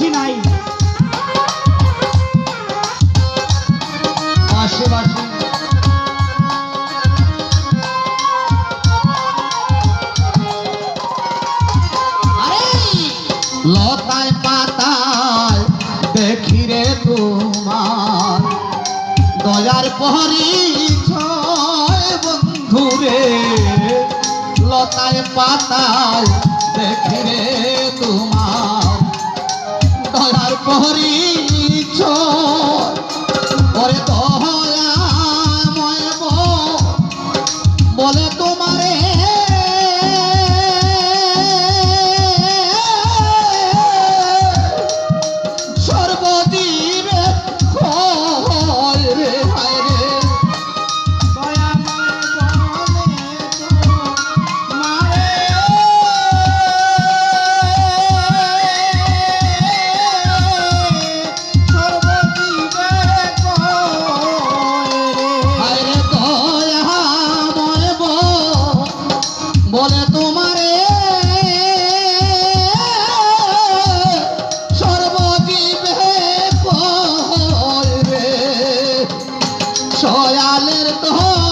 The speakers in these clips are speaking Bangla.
বাসি নাই। বাসে বাসি লতায় পাতায় দেখি রে তোমার দয়ার পহরি বন্ধুরে। লতায় পাতায় সয়ালের তো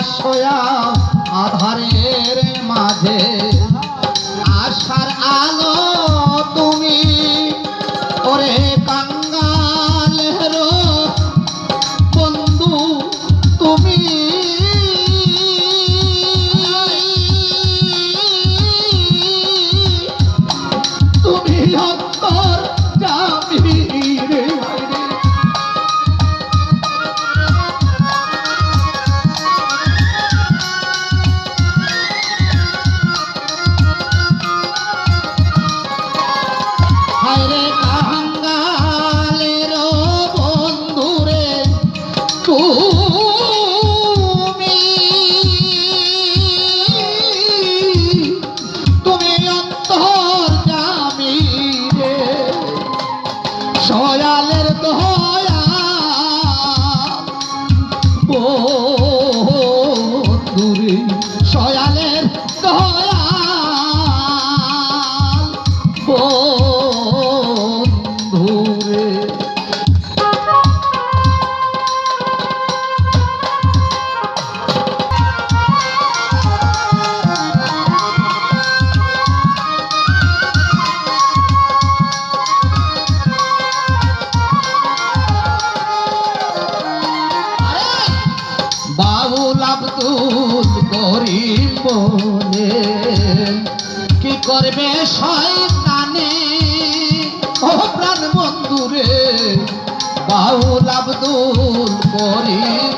আশ্রয়া আধারের মাঝে। বন্ধুরে সয়া মানুষ গরিব বলে কি করবে শয়তানে? ও প্রাণ বন্ধুরে বাউল আব্দুল করিম।